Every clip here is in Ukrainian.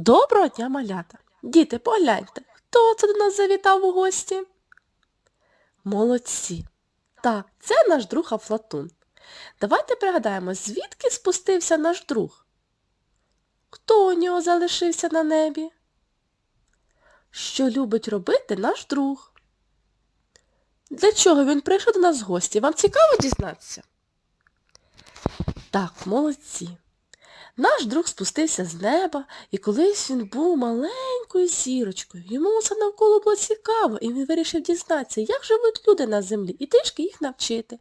Доброго дня, малята! Діти, погляньте, хто це до нас завітав у гості? Молодці! Так, це наш друг Афлатун. Давайте пригадаємо, звідки спустився наш друг? Хто у нього залишився на небі? Що любить робити наш друг? Для чого він прийшов до нас в гості? Вам цікаво дізнатися? Так, молодці. Наш друг спустився з неба, і колись він був маленькою зірочкою. Йому все навколо було цікаво, і він вирішив дізнатися, як живуть люди на землі, і трішки їх навчити.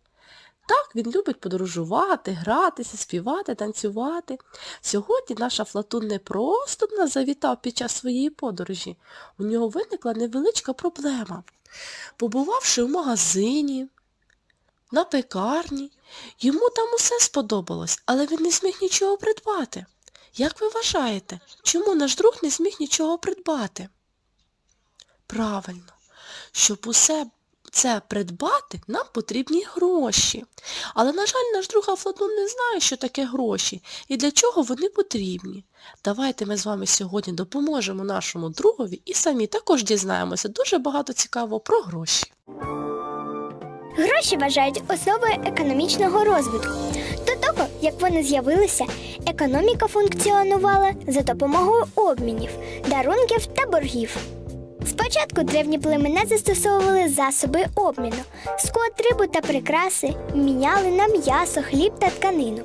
Так, він любить подорожувати, гратися, співати, танцювати. Сьогодні наш Афлатун не просто до нас завітав під час своєї подорожі. У нього виникла невеличка проблема. Побувавши в магазині, на пекарні, йому там усе сподобалось, але він не зміг нічого придбати. Як ви вважаєте, чому наш друг не зміг нічого придбати? Правильно, щоб усе це придбати, нам потрібні гроші. Але, на жаль, наш друг Афлатон не знає, що таке гроші і для чого вони потрібні. Давайте ми з вами сьогодні допоможемо нашому другові і самі також дізнаємося дуже багато цікавого про гроші. Гроші вважають основою економічного розвитку. До того, як вони з'явилися, економіка функціонувала за допомогою обмінів, дарунків та боргів. Спочатку древні племена застосовували засоби обміну, скот, рибу та прикраси міняли на м'ясо, хліб та тканину.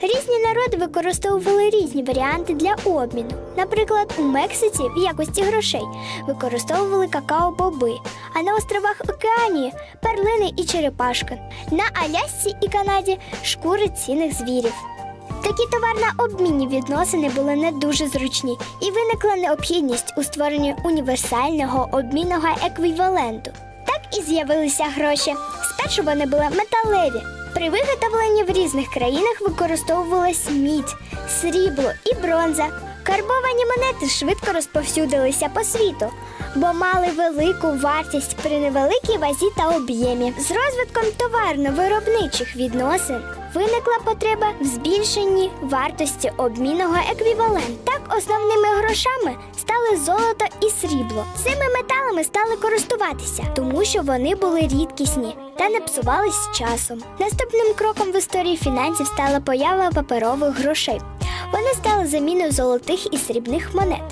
Різні народи використовували різні варіанти для обміну. Наприклад, у Мексиці в якості грошей використовували какао-боби, а на островах Океанії перлини і черепашки, на Алясці і Канаді шкури цінних звірів. Такі товарно-обмінні відносини були не дуже зручні, і виникла необхідність у створенні універсального обмінного еквіваленту. Так і з'явилися гроші. Спершу вони були металеві. При виготовленні в різних країнах використовувалась мідь, срібло і бронза. Карбовані монети швидко розповсюдилися по світу, бо мали велику вартість при невеликій вазі та об'ємі. З розвитком товарно-виробничих відносин виникла потреба в збільшенні вартості обмінного еквіваленту. Так основними грошами стали золото і срібло. Цими металами стали користуватися, тому що вони були рідкісні та не псувались з часом. Наступним кроком в історії фінансів стала поява паперових грошей. Вони стали заміною золотих і срібних монет.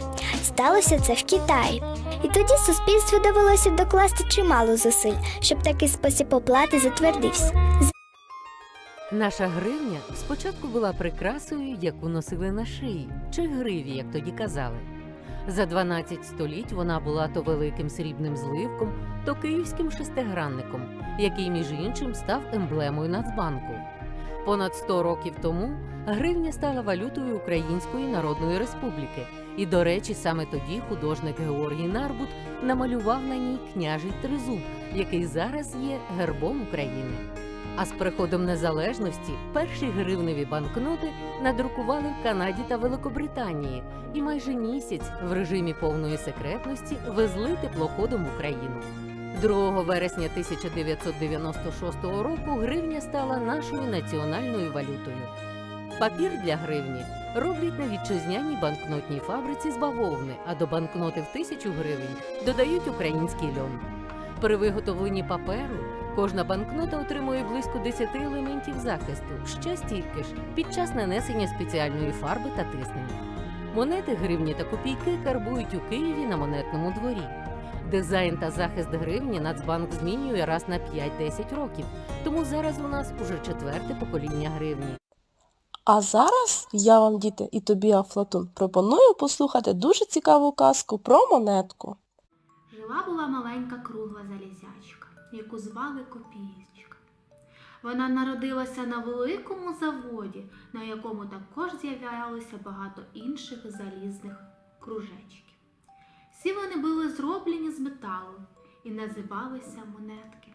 Сталося це в Китаї. І тоді суспільству довелося докласти чимало зусиль, щоб такий спосіб оплати затвердився. Наша гривня спочатку була прикрасою, яку носили на шиї, чи гриві, як тоді казали. За 12 століть вона була то великим срібним зливком, то київським шестигранником, який, між іншим, став емблемою Нацбанку. Понад 100 років тому гривня стала валютою Української Народної Республіки, і, до речі, саме тоді художник Георгій Нарбут намалював на ній княжий тризуб, який зараз є гербом України. А з приходом незалежності перші гривневі банкноти надрукували в Канаді та Великобританії і майже місяць в режимі повної секретності везли теплоходом Україну. 2 вересня 1996 року гривня стала нашою національною валютою. Папір для гривні роблять на вітчизняній банкнотній фабриці з бавовни, а до банкноти в тисячу гривень додають український льон. При виготовленні паперу кожна банкнота отримує близько 10 елементів захисту, ще стільки ж під час нанесення спеціальної фарби та тиснення. Монети гривні та копійки карбують у Києві на монетному дворі. Дизайн та захист гривні Нацбанк змінює раз на 5-10 років, тому зараз у нас уже четверте покоління гривні. А зараз я вам, діти, і тобі, Афлатун, пропоную послухати дуже цікаву казку про монетку. Жила була маленька кругла залізячка, яку звали Копієчка. Вона народилася на великому заводі, на якому також з'являлося багато інших залізних кружечків. Всі вони були зроблені з металу і називалися монетки.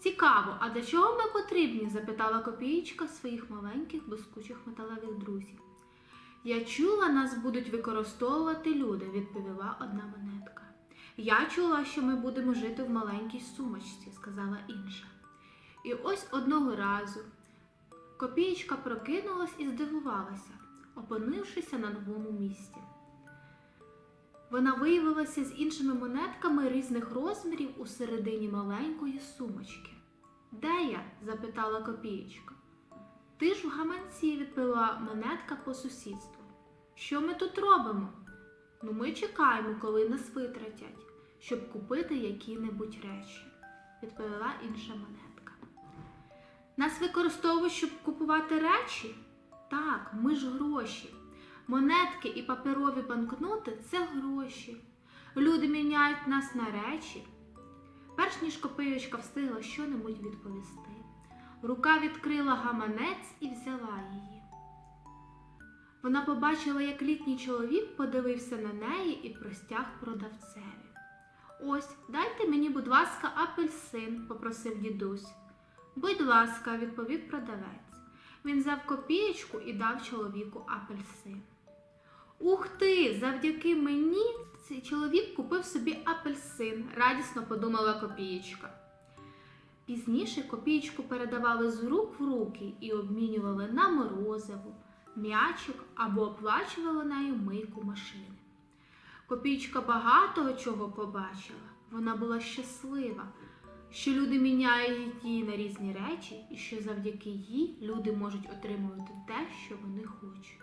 Цікаво, а для чого ми потрібні? запитала Копієчка своїх маленьких блискучих металевих друзів. Я чула, нас будуть використовувати люди, відповіла одна монетка. Я чула, що ми будемо жити в маленькій сумочці, сказала інша. І ось одного разу копієчка прокинулась і здивувалася, опинившися на новому місці. Вона виявилася з іншими монетками різних розмірів у середині маленької сумочки. Де я? запитала копієчка. Ти ж в гаманці відповіла монетка по сусідству. Що ми тут робимо? Ну, ми чекаємо, коли нас витратять, щоб купити які-небудь речі, відповіла інша монетка. Нас використовують, щоб купувати речі? Так, ми ж гроші. Монетки і паперові банкноти це гроші. Люди міняють нас на речі. Перш ніж копиючка встигла щонебудь відповісти. Рука відкрила гаманець і взяла її. Вона побачила, як літній чоловік подивився на неї і простяг продавцеві. Ось, дайте мені, будь ласка, апельсин, попросив дідусь. Будь ласка, відповів продавець. Він взяв копієчку і дав чоловіку апельсин. Ух ти! Завдяки мені цей чоловік купив собі апельсин, радісно подумала копієчка. Пізніше копієчку передавали з рук в руки і обмінювали на морозиво, м'ячик або оплачували нею мийку машини. Копієчка багато чого побачила. Вона була щаслива, що люди міняють її на різні речі, і що завдяки їй люди можуть отримувати те, що вони хочуть.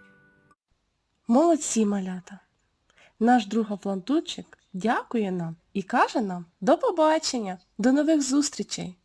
Молодці, малята. Наш друг Аплантучик дякує нам і каже нам до побачення, до нових зустрічей.